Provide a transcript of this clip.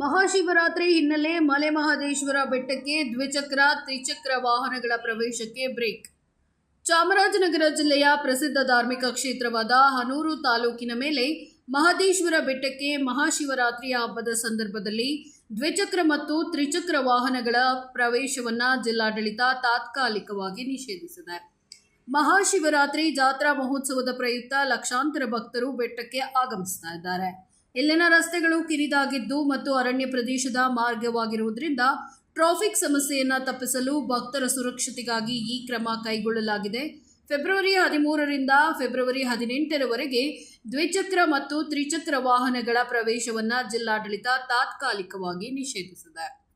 ಮಹಾಶಿವರಾತ್ರಿ ಹಿನ್ನೆಲೆ ಮಲೆ ಮಹದೇಶ್ವರ ಬೆಟ್ಟಕ್ಕೆ ದ್ವಿಚಕ್ರ, ತ್ರಿಚಕ್ರ ವಾಹನಗಳ ಪ್ರವೇಶಕ್ಕೆ ಬ್ರೇಕ್. ಚಾಮರಾಜನಗರ ಜಿಲ್ಲೆಯ ಪ್ರಸಿದ್ಧ ಧಾರ್ಮಿಕ ಕ್ಷೇತ್ರವಾದ ಹನೂರು ತಾಲೂಕಿನ ಮೇಲೆ ಮಹದೇಶ್ವರ ಬೆಟ್ಟಕ್ಕೆ ಮಹಾಶಿವರಾತ್ರಿಯ ಹಬ್ಬದ ಸಂದರ್ಭದಲ್ಲಿ ದ್ವಿಚಕ್ರ ಮತ್ತು ತ್ರಿಚಕ್ರ ವಾಹನಗಳ ಪ್ರವೇಶವನ್ನು ಜಿಲ್ಲಾಡಳಿತ ತಾತ್ಕಾಲಿಕವಾಗಿ ನಿಷೇಧಿಸಿದೆ. ಮಹಾಶಿವರಾತ್ರಿ ಜಾತ್ರಾ ಮಹೋತ್ಸವದ ಪ್ರಯುಕ್ತ ಲಕ್ಷಾಂತರ ಭಕ್ತರು ಬೆಟ್ಟಕ್ಕೆ ಆಗಮಿಸ್ತಾ ಇದ್ದಾರೆ. ಇಲ್ಲಿನ ರಸ್ತೆಗಳು ಕಿರಿದಾಗಿದ್ದು ಮತ್ತು ಅರಣ್ಯ ಪ್ರದೇಶದ ಮಾರ್ಗವಾಗಿರುವುದರಿಂದ ಟ್ರಾಫಿಕ್ ಸಮಸ್ಯೆಯನ್ನು ತಪ್ಪಿಸಲು ಭಕ್ತರ ಸುರಕ್ಷತೆಗಾಗಿ ಈ ಕ್ರಮ ಕೈಗೊಳ್ಳಲಾಗಿದೆ. ಫೆಬ್ರವರಿ ಹದಿಮೂರರಿಂದ ಫೆಬ್ರವರಿ ಹದಿನೆಂಟರವರೆಗೆ ದ್ವಿಚಕ್ರ ಮತ್ತು ತ್ರಿಚಕ್ರ ವಾಹನಗಳ ಪ್ರವೇಶವನ್ನು ಜಿಲ್ಲಾಡಳಿತ ತಾತ್ಕಾಲಿಕವಾಗಿ ನಿಷೇಧಿಸಿದೆ.